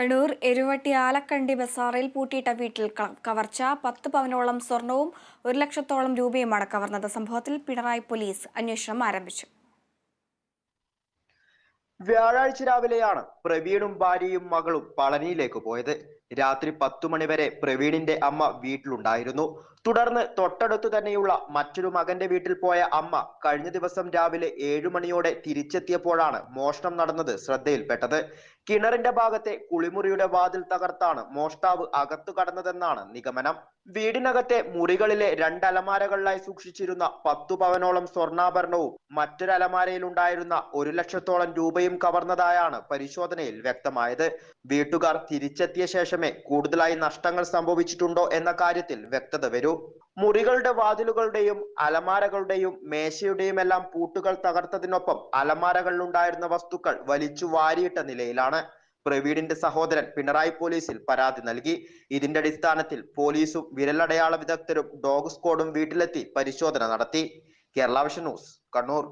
കണ്ണൂർ എരുവട്ടി ആലക്കണ്ടി ബസാറിൽ പൂട്ടിയിട്ട വീട്ടിൽ കവർച്ച. പത്ത് പവനോളം സ്വർണവും ഒരു ലക്ഷത്തോളം രൂപയുമാണ് കവർന്നത്. സംഭവത്തിൽ പിണറായി പോലീസ് അന്വേഷണം ആരംഭിച്ചു. വ്യാഴാഴ്ച രാവിലെയാണ് പ്രവീണും ഭാര്യയും മകളും പളനിയിലേക്ക് പോയത്. രാത്രി പത്തു മണിവരെ പ്രവീണിന്റെ അമ്മ വീട്ടിലുണ്ടായിരുന്നു. തുടർന്ന് തൊട്ടടുത്തു തന്നെയുള്ള മറ്റൊരു മകന്റെ വീട്ടിൽ പോയ അമ്മ കഴിഞ്ഞ ദിവസം രാവിലെ ഏഴു മണിയോടെ തിരിച്ചെത്തിയപ്പോഴാണ് മോഷണം നടന്നത് ശ്രദ്ധയിൽപ്പെട്ടത്. കിണറിന്റെ ഭാഗത്തെ കുളിമുറിയുടെ വാതിൽ തകർത്താണ് മോഷ്ടാവ് അകത്തു കടന്നതെന്നാണ് നിഗമനം. വീടിനകത്തെ മുറികളിലെ രണ്ട് അലമാരകളിലായി സൂക്ഷിച്ചിരുന്ന പത്തു പവനോളം സ്വർണാഭരണവും മറ്റൊരു അലമാരയിലുണ്ടായിരുന്ന ഒരു ലക്ഷത്തോളം രൂപയും കവർന്നതായാണ് പരിശോധനയിൽ വ്യക്തമായത്. വീട്ടുകാർ തിരിച്ചെത്തിയ ശേഷമേ കൂടുതലായി നഷ്ടങ്ങൾ സംഭവിച്ചിട്ടുണ്ടോ എന്ന കാര്യത്തിൽ വ്യക്തത വരൂ. മുറികളുടെ വാതിലുകളുടെയും അലമാരകളുടെയും മേശയുടെയും എല്ലാം പൂട്ടുകൾ തകർത്തതിനൊപ്പം അലമാരകളിലുണ്ടായിരുന്ന വസ്തുക്കൾ വലിച്ചു വാരിയിട്ട നിലയിലാണ്. പ്രവീണിന്റെ സഹോദരൻ പിണറായി പോലീസിൽ പരാതി നൽകി. ഇതിന്റെ അടിസ്ഥാനത്തിൽ പോലീസും വിരലടയാള വിദഗ്ധരും ഡോഗ് സ്ക്വാഡും വീട്ടിലെത്തി പരിശോധന നടത്തി. Kerala vision news Kannur.